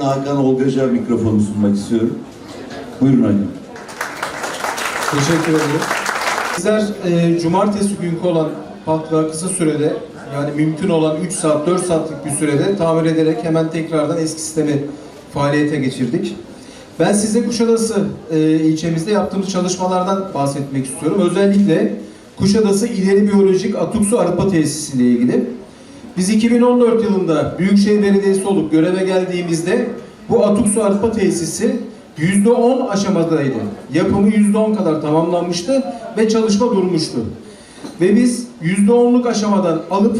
Hakan Olgaca mikrofonu sunmak istiyorum. Buyurun hocam. Teşekkür ederim. Bizler e, cumartesi günkü olan patlağı kısa sürede yani mümkün olan 3 saat 4 saatlik bir sürede tamir ederek hemen tekrardan eski sistemi faaliyete geçirdik. Ben size Kuşadası e, ilçemizde yaptığımız çalışmalardan bahsetmek istiyorum. Özellikle Kuşadası İleri Biyolojik Atık Su Arıtma Tesisi ile ilgili. Biz 2014 yılında Büyükşehir Belediyesi olup göreve geldiğimizde bu atık su arıtma tesisi %10 aşamadaydı. Yapımı %10 kadar tamamlanmıştı ve çalışma durmuştu. Ve biz %10'luk aşamadan alıp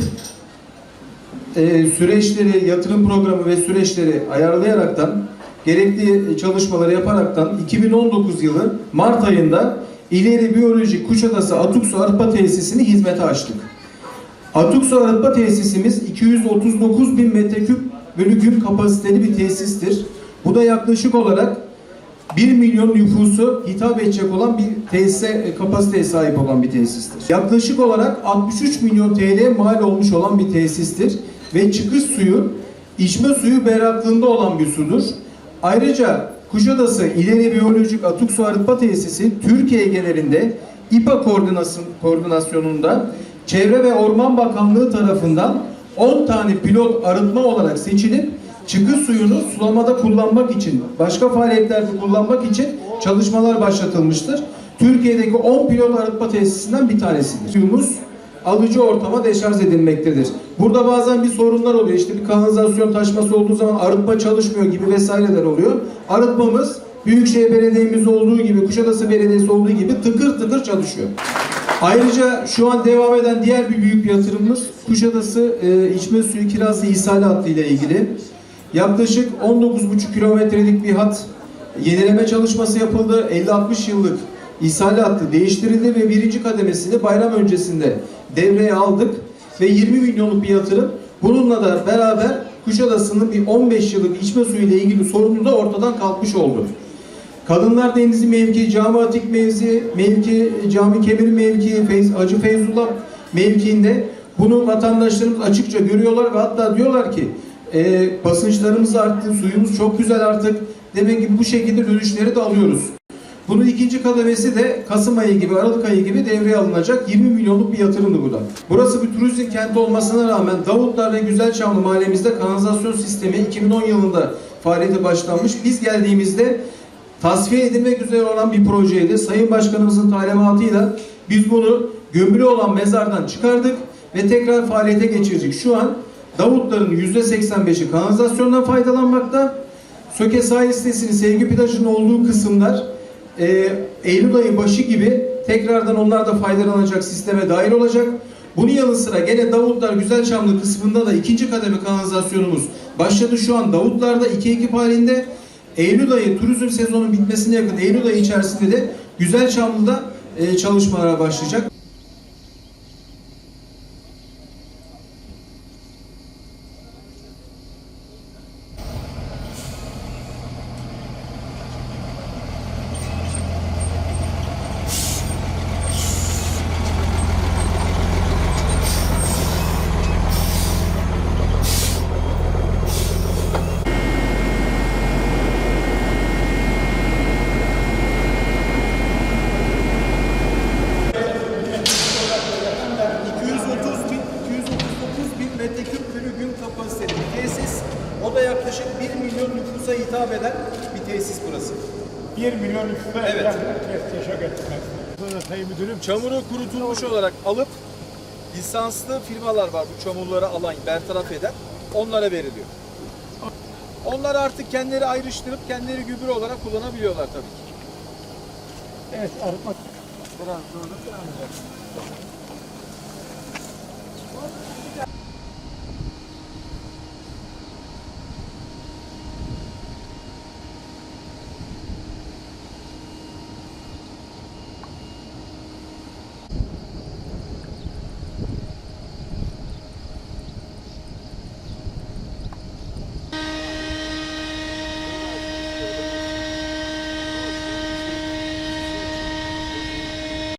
e, süreçleri, yatırım programı ve süreçleri ayarlayaraktan gerekli çalışmaları yaparaktan 2019 yılı Mart ayında İleri Biyolojik Kuşadası Atık Su Arıtma Tesisini hizmete açtık. Atık su arıtma tesisimiz 239 bin metreküp bölü gün kapasiteli bir tesistir. Bu da yaklaşık olarak 1 milyon nüfusu hitap edecek olan bir tesise e, kapasiteye sahip olan bir tesistir. Yaklaşık olarak 63 milyon TL mal olmuş olan bir tesistir ve çıkış suyu içme suyu berraklığında olan bir sudur. Ayrıca Kuşadası İleri Biyolojik Atık Su Arıtma Tesisi Türkiye genelinde İPA koordinasyon, koordinasyonunda Çevre ve Orman Bakanlığı tarafından 10 tane pilot arıtma olarak seçilip çıkış suyunu sulamada kullanmak için, başka faaliyetlerde kullanmak için çalışmalar başlatılmıştır. Türkiye'deki 10 pilot arıtma tesisinden bir tanesidir. Suyumuz alıcı ortama deşarj edilmektedir. Burada bazen bir sorunlar oluyor. İşte bir kanalizasyon taşması olduğu zaman arıtma çalışmıyor gibi vesaireler oluyor. Arıtmamız Büyükşehir Belediye'miz olduğu gibi, Kuşadası Belediyesi olduğu gibi tıkır tıkır çalışıyor. Ayrıca şu an devam eden diğer bir büyük yatırımımız Kuşadası e, içme suyu kirazlı ishal hattı ile ilgili. Yaklaşık 19,5 kilometrelik bir hat yenileme çalışması yapıldı. 50-60 yıllık ishal hattı değiştirildi ve birinci kademesini bayram öncesinde devreye aldık ve 20 milyonluk bir yatırım. Bununla da beraber Kuşadası'nın bir 15 yıllık içme suyu ile ilgili sorunu da ortadan kalkmış oldu. Kadınlar Denizi mevki, Cami Atik mevzi, mevki, Cami Kemir mevki, Feyz, Hacı Feyzullah mevkiinde bunu vatandaşlarımız açıkça görüyorlar ve hatta diyorlar ki e, basınçlarımız arttı, suyumuz çok güzel artık. Demek ki bu şekilde dönüşleri de alıyoruz. Bunun ikinci kademesi de Kasım ayı gibi, Aralık ayı gibi devreye alınacak 20 milyonluk bir yatırımdı bu da. Burası bir turizm kenti olmasına rağmen Davutlar ve Güzelçamlı mahallemizde kanalizasyon sistemi 2010 yılında faaliyete başlanmış. Biz geldiğimizde tasfiye edilmek üzere olan bir projeydi. Sayın Başkanımızın talimatıyla biz bunu gömülü olan mezardan çıkardık ve tekrar faaliyete geçirdik. Şu an Davutların %85'i kanalizasyondan faydalanmakta. Söke sahil sitesinin sevgi plajının olduğu kısımlar e, Eylül ayı başı gibi tekrardan onlar da faydalanacak sisteme dahil olacak. Bunun yanı sıra gene Davutlar Güzelçamlı kısmında da ikinci kademe kanalizasyonumuz başladı şu an Davutlar'da iki ekip halinde. Eylül ayı turizm sezonunun bitmesine yakın Eylül ayı içerisinde de Güzelçamlı'da e, çalışmalara başlayacak. bin, 239 bin metreküp bölü gün kapasiteli bir tesis. O da yaklaşık 1 milyon nüfusa hitap eden bir tesis burası. 1 milyon nüfusa Evet. evet. teşekkür etmek. Sonra Sayın Müdürüm Çamuru kurutulmuş olarak alıp lisanslı firmalar var bu çamurları alan, bertaraf eden. Onlara veriliyor. Onlar artık kendileri ayrıştırıp kendileri gübre olarak kullanabiliyorlar tabii ki. evet arıtma biraz sonra devam edeceğiz.